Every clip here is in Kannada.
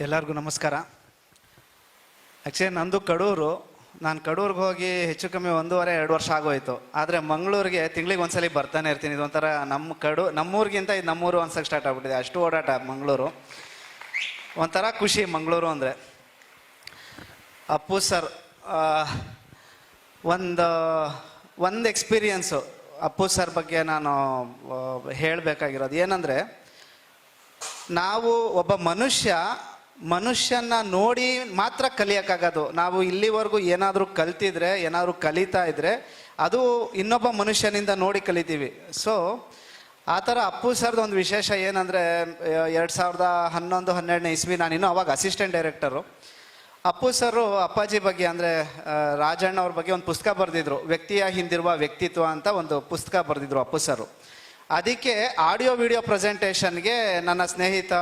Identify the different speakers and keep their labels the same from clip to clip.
Speaker 1: ಎಲ್ಲರಿಗೂ ನಮಸ್ಕಾರ. ಆ್ಯಕ್ಚುಲಿ ನಂದು ಕಡೂರು, ನಾನು ಕಡೂರಿಗೆ ಹೋಗಿ ಹೆಚ್ಚು ಕಮ್ಮಿ ಒಂದೂವರೆ, ಎರಡು ವರ್ಷ ಆಗೋಯ್ತು. ಆದರೆ ಮಂಗಳೂರಿಗೆ ತಿಂಗಳಿಗೆ ಒಂದ್ಸಲಿ ಬರ್ತಾನೆ ಇರ್ತೀನಿ. ಇದೊಂಥರ ನಮ್ಮ ಕಡು, ನಮ್ಮೂರಿಗಿಂತ ಇದು ನಮ್ಮೂರು ಅನ್ಸಕ್ಕೆ ಸ್ಟಾರ್ಟ್ ಆಗ್ಬಿಟ್ಟಿದೆ. ಅಷ್ಟು ಓಡಾಟ ಮಂಗಳೂರು. ಒಂಥರ ಖುಷಿ ಮಂಗಳೂರು ಅಂದರೆ. ಅಪ್ಪು ಸರ್ ಒಂದು ಒಂದು ಎಕ್ಸ್ಪೀರಿಯನ್ಸು ಅಪ್ಪು ಸರ್ ಬಗ್ಗೆ ನಾನು ಹೇಳಬೇಕಾಗಿರೋದು. ಏನಂದರೆ, ನಾವು ಒಬ್ಬ ಮನುಷ್ಯ ಮನುಷ್ಯನ ನೋಡಿ ಮಾತ್ರ ಕಲಿಯೋಕ್ಕಾಗೋದು. ನಾವು ಇಲ್ಲಿವರೆಗೂ ಏನಾದರೂ ಕಲ್ತಿದ್ರೆ, ಏನಾದರೂ ಕಲಿತಾ ಇದ್ರೆ, ಅದು ಇನ್ನೊಬ್ಬ ಮನುಷ್ಯನಿಂದ ನೋಡಿ ಕಲಿತೀವಿ. ಸೊ ಆ ಥರ ಅಪ್ಪು ಸರ್ದು ಒಂದು ವಿಶೇಷ ಏನಂದರೆ, ಎರಡು ಸಾವಿರದ ಹನ್ನೊಂದು, ಹನ್ನೆರಡನೇ ಇಸ್ವಿ ನಾನು ಇನ್ನೂ ಅವಾಗ ಅಸಿಸ್ಟೆಂಟ್ ಡೈರೆಕ್ಟರು ಅಪ್ಪು ಸರು ಅಪ್ಪಾಜಿ ಬಗ್ಗೆ ಅಂದರೆ ರಾಜಣ್ಣ ಅವ್ರ ಬಗ್ಗೆ ಒಂದು ಪುಸ್ತಕ ಬರೆದಿದ್ರು. ವ್ಯಕ್ತಿಯ ಹಿಂದಿರುವ ವ್ಯಕ್ತಿತ್ವ ಅಂತ ಒಂದು ಪುಸ್ತಕ ಬರೆದಿದ್ರು ಅಪ್ಪು ಸರು ಅದಕ್ಕೆ ಆಡಿಯೋ ವಿಡಿಯೋ ಪ್ರೆಸೆಂಟೇಷನ್ಗೆ ನನ್ನ ಸ್ನೇಹಿತ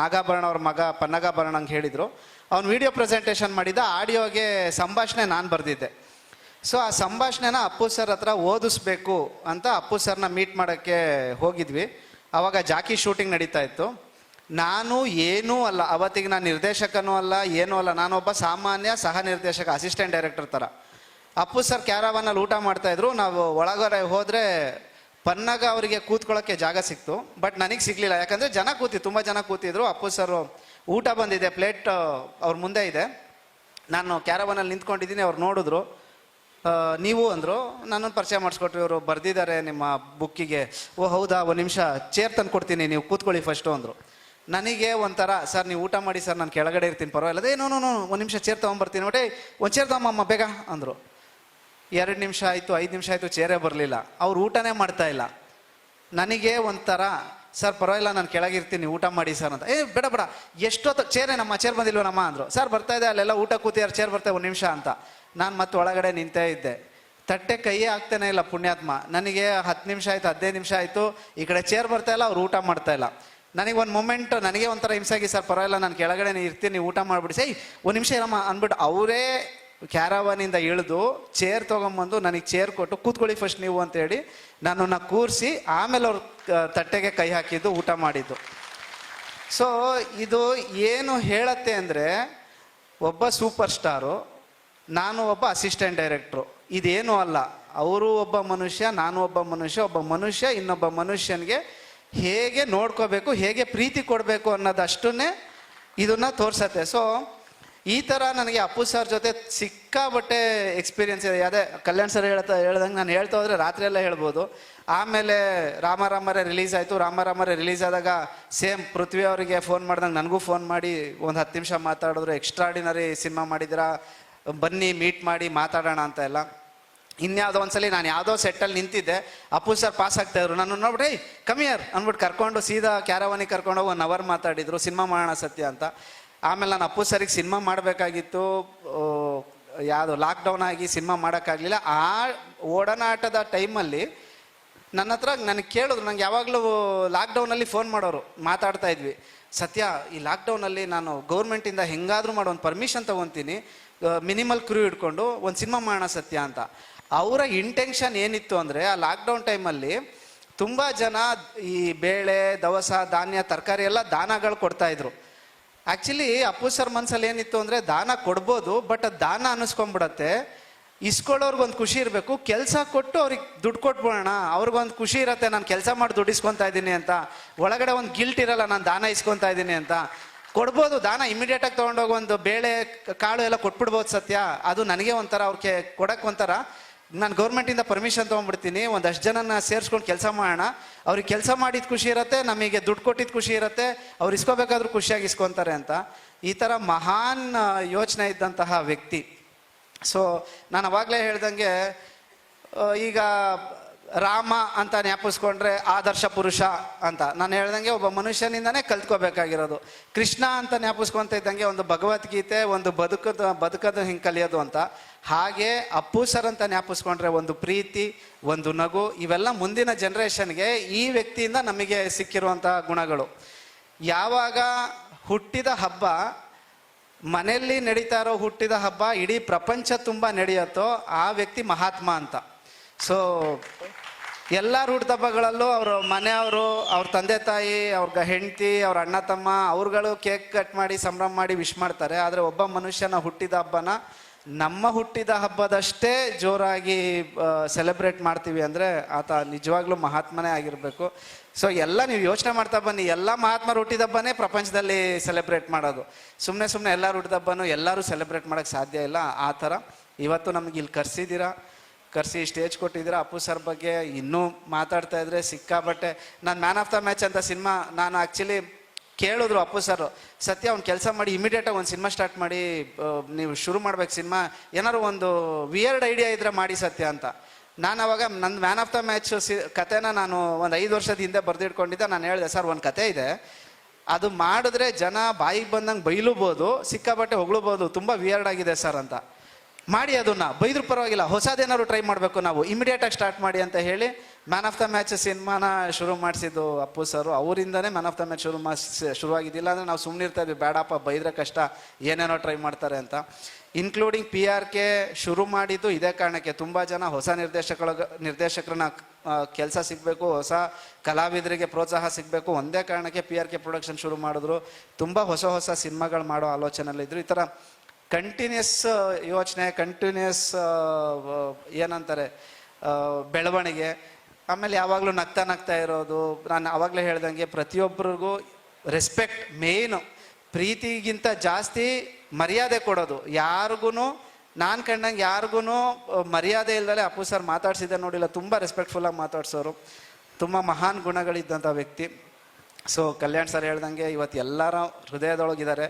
Speaker 1: ನಾಗಾಭರಣ ಅವ್ರ ಮಗ ಪನ್ನಗಾಭರಣಂಗೆ ಹೇಳಿದರು. ಅವ್ನು ವಿಡಿಯೋ ಪ್ರೆಸೆಂಟೇಷನ್ ಮಾಡಿದ ಆಡಿಯೋಗೆ ಸಂಭಾಷಣೆ ನಾನು ಬರೆದಿದ್ದೆ. ಸೊ ಆ ಸಂಭಾಷಣೆನ ಅಪ್ಪು ಸರ್ ಹತ್ರ ಓದಿಸ್ಬೇಕು ಅಂತ ಅಪ್ಪು ಸರ್ನ ಮೀಟ್ ಮಾಡೋಕ್ಕೆ ಹೋಗಿದ್ವಿ. ಅವಾಗ ಜಾಕಿ ಶೂಟಿಂಗ್ ನಡೀತಾ ಇತ್ತು. ನಾನು ಏನೂ ಅಲ್ಲ, ಅವತ್ತಿಗೆ ನಾನು ನಿರ್ದೇಶಕನೂ ಅಲ್ಲ, ಏನೂ ಅಲ್ಲ, ನಾನೊಬ್ಬ ಸಾಮಾನ್ಯ ಸಹ ನಿರ್ದೇಶಕ ಅಸಿಸ್ಟೆಂಟ್ ಡೈರೆಕ್ಟರ್ ಥರ ಅಪ್ಪು ಸರ್ ಕ್ಯಾರವಾನಲ್ಲಿ ಊಟ ಮಾಡ್ತಾಯಿದ್ರು ನಾವು ಒಳಗಡೆ ಹೋದರೆ ಪನ್ನಗ ಅವರಿಗೆ ಕೂತ್ಕೊಳ್ಳೋಕ್ಕೆ ಜಾಗ ಸಿಕ್ತು, ಬಟ್ ನನಗೆ ಸಿಗ್ಲಿಲ್ಲ. ಯಾಕಂದರೆ ಜನ ಕೂತಿ, ತುಂಬ ಜನ ಕೂತಿದ್ರು. ಅಪ್ಪು ಸರ್, ಊಟ ಬಂದಿದೆ, ಪ್ಲೇಟ್ ಅವ್ರ ಮುಂದೆ ಇದೆ. ನಾನು ಕ್ಯಾರವನಲ್ಲಿ ನಿಂತ್ಕೊಂಡಿದ್ದೀನಿ, ಅವ್ರು ನೋಡಿದ್ರು. ನೀವು ಅಂದರು ನನ್ನನ್ನು ಪರಿಚಯ ಮಾಡಿಸ್ಕೊಟ್ರು, ಇವರು ಬರೆದಿದ್ದಾರೆ ನಿಮ್ಮ ಬುಕ್ಕಿಗೆ. ಓ, ಹೌದಾ, ಒಂದು ನಿಮಿಷ, ಚೇರ್ ತಂದು ಕೊಡ್ತೀನಿ, ನೀವು ಕೂತ್ಕೊಳ್ಳಿ ಫಸ್ಟು ಅಂದರು. ನನಗೆ ಒಂಥರ, ಸರ್, ನೀವು ಊಟ ಮಾಡಿ, ಸರ್, ನಾನು ಕೆಳಗಡೆ ಇರ್ತೀನಿ, ಪರವಾಗಿಲ್ಲ. ಏನೋ ನೋ ಒಂದು ನಿಮಿಷ ಚೇರ್ ತೊಗೊಂಬರ್ತೀನಿ, ಒಟ್ಟೆ ಒಂದು ಚೇರ್ ತಗೊಂಬಮ್ಮ, ಬೇಗ ಅಂದರು. ಎರಡು ನಿಮಿಷ ಆಯಿತು, ಐದು ನಿಮಿಷ ಆಯಿತು, ಚೇರೇ ಬರಲಿಲ್ಲ. ಅವ್ರು ಊಟನೇ ಮಾಡ್ತಾ ಇಲ್ಲ. ನನಗೆ ಒಂಥರ, ಸರ್, ಪರವಾಗಿಲ್ಲ, ನಾನು ಕೆಳಗಿರ್ತೀನಿ, ಊಟ ಮಾಡಿ, ಸರ್, ಅಂತ. ಏ, ಬೇಡ ಬೇಡ, ಎಷ್ಟೊತ್ತು, ಚೇರೇ, ನಮ್ಮ ಚೇರ್ ಬಂದಿಲ್ವ ನಮ್ಮ ಅಂದರು. ಸರ್, ಬರ್ತಾ ಇದೆ, ಅಲ್ಲೆಲ್ಲ ಊಟ ಕೂತಿಯಾರು ಚೇರ್ ಬರ್ತಾ ಒಂದು ನಿಮಿಷ, ಅಂತ. ನಾನು ಮತ್ತೆ ಒಳಗಡೆ ನಿಂತೇ ಇದ್ದೆ. ತಟ್ಟೆ ಕೈಯೇ ಆಗ್ತಾನೆ ಇಲ್ಲ, ಪುಣ್ಯಾತ್ಮ. ನನಗೆ ಹತ್ತು ನಿಮಿಷ ಆಯಿತು, ಹದಿನೈದು ನಿಮಿಷ ಆಯಿತು, ಈ ಕಡೆ ಚೇರ್ ಬರ್ತಾ ಇಲ್ಲ, ಅವ್ರು ಊಟ ಮಾಡ್ತಾ ಇಲ್ಲ. ನನಗೆ ಒಂದು ಮೊಮೆಂಟ್ ನನಗೆ ಒಂಥರ ಹಿಂಸಾಗಿ ಸರ್, ಪರವಾಗಿಲ್ಲ, ನಾನು ಕೆಳಗಡೆ ಇರ್ತೀನಿ, ಊಟ ಮಾಡಿಬಿಡಿ. ಸೈ, ಒಂದು ನಿಮಿಷ ಇರಮ್ಮ, ಅಂದ್ಬಿಟ್ಟು ಅವರೇ ಕ್ಯಾರವಾನಿಂದ ಇಳಿದು ಚೇರ್ ತೊಗೊಂಬಂದು ನನಗೆ ಚೇರ್ ಕೊಟ್ಟು ಕೂತ್ಕೊಳ್ಳಿ ಫಸ್ಟ್ ನೀವು ಅಂತೇಳಿ ನನ್ನನ್ನು ಕೂರಿಸಿ ಆಮೇಲೆ ಅವ್ರ ತಟ್ಟೆಗೆ ಕೈ ಹಾಕಿದ್ದು ಊಟ ಮಾಡಿದ್ದು. ಸೊ ಇದು ಏನು ಹೇಳತ್ತೆ ಅಂದರೆ ಒಬ್ಬ ಸೂಪರ್ ಸ್ಟಾರು ನಾನು ಒಬ್ಬ ಅಸಿಸ್ಟೆಂಟ್ ಡೈರೆಕ್ಟ್ರು ಇದೇನು ಅಲ್ಲ. ಅವರು ಒಬ್ಬ ಮನುಷ್ಯ, ನಾನು ಒಬ್ಬ ಮನುಷ್ಯ ಒಬ್ಬ ಮನುಷ್ಯ, ಇನ್ನೊಬ್ಬ ಮನುಷ್ಯನಿಗೆ ಹೇಗೆ ನೋಡ್ಕೋಬೇಕು, ಹೇಗೆ ಪ್ರೀತಿ ಕೊಡಬೇಕು ಅನ್ನೋದಷ್ಟನ್ನೇ ಇದನ್ನು ತೋರಿಸತ್ತೆ. ಸೊ ಈ ಥರ ನನಗೆ ಅಪ್ಪು ಸರ್ ಜೊತೆ ಸಿಕ್ಕಾಬಟ್ಟೆ ಎಕ್ಸ್ಪೀರಿಯನ್ಸ್ ಇದೆ. ಅದೇ ಕಲ್ಯಾಣ್ ಸರ್ ಹೇಳ್ತಾ ಹೇಳ್ದಂಗೆ ನಾನು ಹೇಳ್ತಾ ಹೋದ್ರೆ ರಾತ್ರಿ ಎಲ್ಲ ಹೇಳ್ಬೋದು. ಆಮೇಲೆ ರಾಮಾರಾಮರೇ ರಿಲೀಸ್ ಆಯಿತು. ರಾಮಾರಾಮರೇ ರಿಲೀಸ್ ಆದಾಗ ಸೇಮ್ ಪೃಥ್ವಿ ಅವರಿಗೆ ಫೋನ್ ಮಾಡ್ದಂಗೆ ನನಗೂ ಫೋನ್ ಮಾಡಿ ಒಂದು ಹತ್ತು ನಿಮಿಷ ಮಾತಾಡಿದ್ರು. ಎಕ್ಸ್ಟ್ರಾಡಿನರಿ ಸಿನಿಮಾ ಮಾಡಿದಿರಾ ಬನ್ನಿ ಮೀಟ್ ಮಾಡಿ, ಮಾತಾಡೋಣ ಅಂತ ಎಲ್ಲ. ಇನ್ಯಾವುದೋ ಒಂದ್ಸಲಿ ನಾನು ಯಾವುದೋ ಸೆಟ್ಟಲ್ಲಿ ನಿಂತಿದ್ದೆ. ಅಪ್ಪು ಸರ್ ಪಾಸ್ ಆಗ್ತಾ ಇದ್ರು. ನಾನು ನೋಡ್ಬಿಟ್ಟು ಕಮಿಯರ್ ಅಂದ್ಬಿಟ್ಟು ಕರ್ಕೊಂಡು ಸೀದಾ ಕ್ಯಾರವಾನಿಗೆ ಕರ್ಕೊಂಡು ಒನ್ ಅವರ್ ಮಾತಾಡಿದ್ರು. ಸಿನಿಮಾ ಮಾಡೋಣ ಸತ್ಯ ಅಂತ. ಆಮೇಲೆ ನಾನು ಅಪ್ಪು ಸರಿಗೆ ಸಿನಿಮಾ ಮಾಡಬೇಕಾಗಿತ್ತು ಯಾವುದು ಲಾಕ್ಡೌನ್ ಆಗಿ ಸಿನಿಮಾ ಮಾಡೋಕ್ಕಾಗಲಿಲ್ಲ. ಆ ಓಡನಾಟದ ಟೈಮಲ್ಲಿ ನನ್ನ ಹತ್ರ ನನಗೆ ಕೇಳಿದ್ರು, ನಂಗೆ ಯಾವಾಗಲೂ ಲಾಕ್ಡೌನಲ್ಲಿ ಫೋನ್ ಮಾಡೋರು, ಮಾತಾಡ್ತಾ ಇದ್ವಿ. ಸತ್ಯ, ಈ ಲಾಕ್ಡೌನಲ್ಲಿ ನಾನು ಗೌರ್ಮೆಂಟಿಂದ ಹೆಂಗಾದರೂ ಮಾಡೋ, ಒಂದು ಪರ್ಮಿಷನ್ ತೊಗೊತೀನಿ ಮಿನಿಮಲ್ ಕ್ರೂ ಇಟ್ಕೊಂಡು ಒಂದು ಸಿನಿಮಾ ಮಾಡೋಣ ಸತ್ಯ ಅಂತ. ಅವರ ಇಂಟೆನ್ಷನ್ ಏನಿತ್ತು ಅಂದರೆ, ಆ ಲಾಕ್ಡೌನ್ ಟೈಮಲ್ಲಿ ತುಂಬ ಜನ ಈ ಬೇಳೆ, ದವಸ, ಧಾನ್ಯ, ತರಕಾರಿ ಎಲ್ಲ ದಾನಗಳು ಕೊಡ್ತಾ ಇದ್ರು. ಆ್ಯಕ್ಚುಲಿ ಅಪ್ಪು ಸರ್ ಮನ್ಸಲ್ಲಿ ಏನಿತ್ತು ಅಂದರೆ ದಾನ ಕೊಡ್ಬೋದು ಬಟ್ ಅದು ದಾನ ಅನ್ನಿಸ್ಕೊಂಡ್ಬಿಡತ್ತೆ ಇಸ್ಕೊಳ್ಳೋರ್ಗೊಂದು ಖುಷಿ ಇರಬೇಕು, ಕೆಲಸ ಕೊಟ್ಟು ಅವ್ರಿಗೆ ದುಡ್ಡು ಕೊಟ್ಬಿಡೋಣ ಅವ್ರಿಗೊಂದು ಖುಷಿ ಇರತ್ತೆ, ನಾನು ಕೆಲಸ ಮಾಡಿ ದುಡ್ಡು ಇಸ್ಕೊತಾ ಇದ್ದೀನಿ ಅಂತ. ಒಳಗಡೆ ಒಂದು ಗಿಲ್ಟ್ ಇರಲ್ಲ, ನಾನು ದಾನ ಇಸ್ಕೊತಾ ಇದ್ದೀನಿ ಅಂತ. ಕೊಡ್ಬೋದು, ದಾನ ಇಮಿಡಿಯೇಟಾಗಿ ತೊಗೊಂಡೋಗಿ ಒಂದು ಬೇಳೆ ಕಾಳು ಎಲ್ಲ ಕೊಟ್ಬಿಡ್ಬೋದು ಸತ್ಯ. ಅದು ನನಗೆ ಒಂಥರ, ಅವ್ರಿಗೆ ಕೊಡಕ್ಕೆ ಒಂಥರ ನಾನು ಗೌರ್ಮೆಂಟಿಂದ ಪರ್ಮಿಷನ್ ತೊಗೊಂಡ್ಬಿಡ್ತೀನಿ ಒಂದಷ್ಟು ಜನನ ಸೇರಿಸ್ಕೊಂಡು ಕೆಲಸ ಮಾಡೋಣ. ಅವ್ರಿಗೆ ಕೆಲಸ ಮಾಡಿದ ಖುಷಿ ಇರುತ್ತೆ, ನಮಗೆ ದುಡ್ಡು ಕೊಟ್ಟಿದ್ದು ಖುಷಿ ಇರುತ್ತೆ, ಅವ್ರು ಇಸ್ಕೋಬೇಕಾದ್ರೂ ಖುಷಿಯಾಗಿ ಇಸ್ಕೊತಾರೆ ಅಂತ. ಈ ಥರ ಮಹಾನ್ ಯೋಚನೆ ಇದ್ದಂತಹ ವ್ಯಕ್ತಿ. ಸೊ ನಾನು ಅವಾಗಲೇ ಹೇಳ್ದಂಗೆ ಈಗ ರಾಮ ಅಂತ ಜ್ಞಾಪಿಸ್ಕೊಂಡ್ರೆ ಆದರ್ಶ ಪುರುಷ ಅಂತ. ನಾನು ಹೇಳ್ದಂಗೆ ಒಬ್ಬ ಮನುಷ್ಯನಿಂದನೇ ಕಲ್ತ್ಕೋಬೇಕಾಗಿರೋದು. ಕೃಷ್ಣ ಅಂತ ಜ್ಞಾಪಿಸ್ಕೊಂತ ಇದ್ದಂಗೆ ಒಂದು ಭಗವದ್ಗೀತೆ, ಒಂದು ಬದುಕದ ಬದುಕದ ಹಿಂಗೆ ಕಲಿಯೋದು ಅಂತ. ಹಾಗೆ ಅಪ್ಪು ಸರ್ ಅಂತ ಜ್ಞಾಪಿಸ್ಕೊಂಡ್ರೆ ಒಂದು ಪ್ರೀತಿ, ಒಂದು ನಗು, ಇವೆಲ್ಲ ಮುಂದಿನ ಜನ್ರೇಷನ್ಗೆ ಈ ವ್ಯಕ್ತಿಯಿಂದ ನಮಗೆ ಸಿಕ್ಕಿರುವಂಥ ಗುಣಗಳು. ಯಾವಾಗ ಹುಟ್ಟಿದ ಹಬ್ಬ, ಮನೆಯಲ್ಲಿ ನಡೀತಾ ಇರೋ ಹುಟ್ಟಿದ ಹಬ್ಬ, ಇಡೀ ಪ್ರಪಂಚ ತುಂಬ ನಡೆಯುತ್ತೋ ಆ ವ್ಯಕ್ತಿ ಮಹಾತ್ಮ ಅಂತ. ಸೊ ಎಲ್ಲರ ಹುಟ್ಟುಹಬ್ಬಗಳಲ್ಲೂ ಅವರು ಮನೆಯವರು, ಅವ್ರ ತಂದೆ ತಾಯಿ ಅವ್ರ ಹೆಂಡತಿ, ಅವ್ರ ಅಣ್ಣ ತಮ್ಮ, ಅವ್ರುಗಳು ಕೇಕ್ ಕಟ್ ಮಾಡಿ, ಸಂಭ್ರಮ ಮಾಡಿ ವಿಶ್ ಮಾಡ್ತಾರೆ. ಆದರೆ ಒಬ್ಬ ಮನುಷ್ಯನ ಹುಟ್ಟಿದ ಹಬ್ಬನ ನಮ್ಮ ಹುಟ್ಟಿದ ಹಬ್ಬದಷ್ಟೇ ಜೋರಾಗಿ ಸೆಲೆಬ್ರೇಟ್ ಮಾಡ್ತೀವಿ ಅಂದರೆ ಆತ ನಿಜವಾಗ್ಲೂ ಮಹಾತ್ಮನೇ ಆಗಿರಬೇಕು. ಸೊ ಎಲ್ಲ ನೀವು ಯೋಚನೆ ಮಾಡ್ತಾ ಬನ್ನಿ. ಎಲ್ಲ ಮಹಾತ್ಮರು ಹುಟ್ಟಿದ ಹಬ್ಬನೇ ಪ್ರಪಂಚದಲ್ಲಿ ಸೆಲೆಬ್ರೇಟ್ ಮಾಡೋದು. ಸುಮ್ಮನೆ ಸುಮ್ಮನೆ ಎಲ್ಲರೂ ಹುಟ್ಟಿದ ಹಬ್ಬನೂ ಎಲ್ಲರೂ ಸೆಲೆಬ್ರೇಟ್ ಮಾಡೋಕ್ಕೆ ಸಾಧ್ಯ ಇಲ್ಲ. ಆ ಥರ ಇವತ್ತು ನಮಗೆ ಇಲ್ಲಿ ಕರೆಸಿದ್ದೀರಾ? ಕರೆಸಿ ಸ್ಟೇಜ್ ಕೊಟ್ಟಿದ್ದೀರಾ, ಅಪ್ಪು ಸರ್ ಬಗ್ಗೆ ಇನ್ನೂ ಮಾತಾಡ್ತಾ ಇದ್ರೆ ಸಿಕ್ಕಾಬಟ್ಟೆ ನಾನು ಮ್ಯಾನ್ ಆಫ್ ದ ಮ್ಯಾಚ್ ಅಂತ ಸಿನಿಮಾ, ನಾನು ಆ್ಯಕ್ಚುಲಿ ಕೇಳಿದ್ರು ಅಪ್ಪು ಸರ್, ಸತ್ಯ ಅವ್ನು ಕೆಲಸ ಮಾಡಿ ಇಮಿಡಿಯೇಟಾಗಿ ಒಂದು ಸಿನಿಮಾ ಸ್ಟಾರ್ಟ್ ಮಾಡಿ ನೀವು ಶುರು ಮಾಡ್ಬೇಕು ಸಿನಿಮಾ, ಏನಾದ್ರು ಒಂದು ವಿಯರ್ಡ್ ಐಡಿಯಾ ಇದ್ರೆ ಮಾಡಿ ಸತ್ಯ ಅಂತ. ನಾನು ಅವಾಗ ನನ್ನ ಮ್ಯಾನ್ ಆಫ್ ದ ಮ್ಯಾಚ್ ಸಿ, ಕತೆನ ನಾನು ಒಂದು ಐದು ವರ್ಷದ ಹಿಂದೆ ಬರೆದಿಟ್ಕೊಂಡಿದ್ದೆ, ನಾನು ಹೇಳಿದೆ, ಸರ್, ಒಂದು ಕತೆ ಇದೆ. ಅದು ಮಾಡಿದ್ರೆ ಜನ ಬಾಯಿಗೆ ಬಂದಂಗೆ ಬೈಲೂಬೋದು ಸಿಕ್ಕಾಬಟ್ಟೆ ಹೊಗಳಬೋದು, ತುಂಬ ವಿಯರ್ಡ್ ಆಗಿದೆ ಸರ್ ಅಂತ. ಮಾಡಿ ಅದನ್ನ. ಬೈದ್ರು ಪರವಾಗಿಲ್ಲ. ಹೊಸದೇನಾದ್ರು ಟ್ರೈ ಮಾಡಬೇಕು ನಾವು. ಇಮಿಡಿಯೇಟ್ ಆಗಿ ಸ್ಟಾರ್ಟ್ ಮಾಡಿ ಅಂತ ಹೇಳಿ ಮ್ಯಾನ್ ಆಫ್ ದ ಮ್ಯಾಚ್ ಸಿನಿಮಾನ ಶುರು ಮಾಡಿಸಿದ್ದು ಅಪ್ಪು ಸರ್. ಅವರಿಂದನೇ ಮ್ಯಾನ್ ಆಫ್ ದ ಮ್ಯಾಚ್ ಶುರು ಮಾಡಿಸ್ ಶುರುವಾಗಿದ್ದಿಲ್ಲ ಅಂದರೆ ನಾವು ಸುಮ್ಮನೆ ಇರ್ತಾ ಇದ್ವಿ. ಬೇಡಪ್ಪ ಬೈದ್ರೆ ಕಷ್ಟ. ಏನೇನೋ ಟ್ರೈ ಮಾಡ್ತಾರೆ ಅಂತ. ಇನ್ಕ್ಲೂಡಿಂಗ್ ಪಿ ಆರ್ ಕೆ ಶುರು ಮಾಡಿದ್ದು ಇದೇ ಕಾರಣಕ್ಕೆ. ತುಂಬ ಜನ ಹೊಸ ನಿರ್ದೇಶಕರ ನಿರ್ದೇಶಕರನ್ನ ಕೆಲಸ ಸಿಗಬೇಕು. ಹೊಸ ಕಲಾವಿದರಿಗೆ ಪ್ರೋತ್ಸಾಹ ಸಿಗಬೇಕು. ಒಂದೇ ಕಾರಣಕ್ಕೆ ಪಿ ಆರ್ ಕೆ ಪ್ರೊಡಕ್ಷನ್ ಶುರು ಮಾಡಿದ್ರು. ತುಂಬ ಹೊಸ ಹೊಸ ಸಿನಿಮಾಗಳು ಮಾಡೋ ಆಲೋಚನೆಯಲ್ಲಿದ್ದರು ಈ ಥರ ಕಂಟಿನ್ಯೂಸ್ ಯೋಚನೆ ಕಂಟಿನ್ಯೂಸ್ ಏನಂತಾರೆ ಬೆಳವಣಿಗೆ, ಆಮೇಲೆ ಯಾವಾಗಲೂ ನಗ್ತಾ ನಗ್ತಾ ಇರೋದು, ನಾನು ಆವಾಗಲೇ ಹೇಳ್ದಂಗೆ ಪ್ರತಿಯೊಬ್ಬರಿಗೂ ರೆಸ್ಪೆಕ್ಟ್ ಮೇಯ್ನು ಪ್ರೀತಿಗಿಂತ ಜಾಸ್ತಿ ಮರ್ಯಾದೆ ಕೊಡೋದು. ಯಾರಿಗೂ ನಾನು ಕಂಡಂಗೆ ಯಾರಿಗೂ ಮರ್ಯಾದೆ ಇಲ್ದಲೆ ಅಪ್ಪು ಸರ್ ಮಾತಾಡ್ಸಿದ್ದೆ ನೋಡಿಲ್ಲ ತುಂಬ ರೆಸ್ಪೆಕ್ಟ್ಫುಲ್ಲಾಗಿ ಮಾತಾಡ್ಸೋರು. ತುಂಬ ಮಹಾನ್ ಗುಣಗಳಿದ್ದಂಥ ವ್ಯಕ್ತಿ. ಸೊ ಕಲ್ಯಾಣ್ ಸರ್ ಹೇಳ್ದಂಗೆ ಇವತ್ತು ಎಲ್ಲರ ಹೃದಯದೊಳಗಿದ್ದಾರೆ.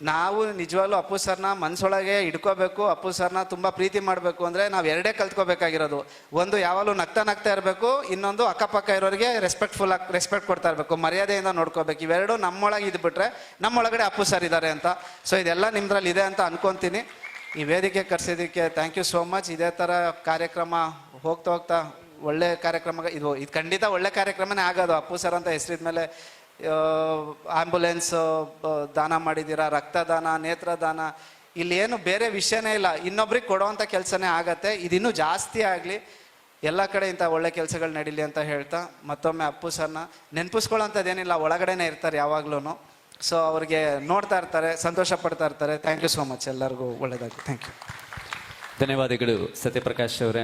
Speaker 1: ನಾವು ನಿಜವಾಗ್ಲೂ ಅಪ್ಪು ಸರ್ನ ಮನಸ್ಸೊಳಗೆ ಇಟ್ಕೋಬೇಕು ಅಪ್ಪು ಸರ್ನ ತುಂಬ ಪ್ರೀತಿ ಮಾಡಬೇಕು ಅಂದರೆ ನಾವು ಎರಡೇ ಕಲ್ತ್ಕೋಬೇಕಾಗಿರೋದು. ಒಂದು ಯಾವಾಗಲೂ ನಗ್ತಾ ನಗ್ತಾ ಇರಬೇಕು, ಇನ್ನೊಂದು ಅಕ್ಕಪಕ್ಕ ಇರೋರಿಗೆ ರೆಸ್ಪೆಕ್ಟ್ಫುಲ್ ಆಗಿ ರೆಸ್ಪೆಕ್ಟ್ ಕೊಡ್ತಾ ಇರಬೇಕು, ಮರ್ಯಾದೆಯಿಂದ ನೋಡ್ಕೋಬೇಕು. ಇವೆರಡು ನಮ್ಮೊಳಗೆ ಇದ್ಬಿಟ್ರೆ ನಮ್ಮೊಳಗಡೆ ಅಪ್ಪು ಸರ್ ಇದ್ದಾರೆ ಅಂತ. ಸೊ ಇದೆಲ್ಲ ನಿಮ್ದ್ರಲ್ಲಿ ಇದೆ ಅಂತ ಅನ್ಕೊಂತೀನಿ. ಈ ವೇದಿಕೆ ಕರೆಸಿದ್ದಕ್ಕೆ ಥ್ಯಾಂಕ್ ಯು ಸೋ ಮಚ್ ಇದೇ ಥರ ಕಾರ್ಯಕ್ರಮ ಹೋಗ್ತಾ ಹೋಗ್ತಾ ಒಳ್ಳೆ ಕಾರ್ಯಕ್ರಮ, ಇದು ಇದು ಖಂಡಿತ ಒಳ್ಳೆ ಕಾರ್ಯಕ್ರಮನೇ ಆಗೋದು. ಅಪ್ಪು ಸರ್ ಅಂತ ಹೆಸರಿದ ಮೇಲೆ ಆಂಬುಲೆನ್ಸ್ ದಾನ ಮಾಡಿದ್ದೀರಾ? ರಕ್ತದಾನ, ನೇತ್ರದಾನ? ಇಲ್ಲಿ ಏನು ಬೇರೆ ವಿಷಯನೇ ಇಲ್ಲ. ಇನ್ನೊಬ್ರಿಗೆ ಕೊಡೋವಂಥ ಕೆಲಸನೇ ಆಗತ್ತೆ. ಇದಿನ್ನೂ ಜಾಸ್ತಿ ಆಗಲಿ. ಎಲ್ಲ ಕಡೆ ಇಂಥ ಒಳ್ಳೆ ಕೆಲಸಗಳು ನಡೀಲಿ ಅಂತ ಹೇಳ್ತಾ, ಮತ್ತೊಮ್ಮೆ ಅಪ್ಪು ಸರ್ನ ನೆನಪಿಸ್ಕೊಳ್ಳೋಂಥದ್ದೇನಿಲ್ಲ. ಒಳಗಡೆನೇ ಇರ್ತಾರೆ ಯಾವಾಗ್ಲೂ ಸೊ ಅವ್ರಿಗೆ ನೋಡ್ತಾ ಇರ್ತಾರೆ, ಸಂತೋಷ ಪಡ್ತಾ ಇರ್ತಾರೆ. ಥ್ಯಾಂಕ್ ಯು ಸೋ ಮಚ್ ಎಲ್ಲರಿಗೂ ಒಳ್ಳೆಯದಾಗಿ ಥ್ಯಾಂಕ್ ಯು
Speaker 2: ಧನ್ಯವಾದಗಳು ಸತ್ಯಪ್ರಕಾಶ್ ಅವರೇ.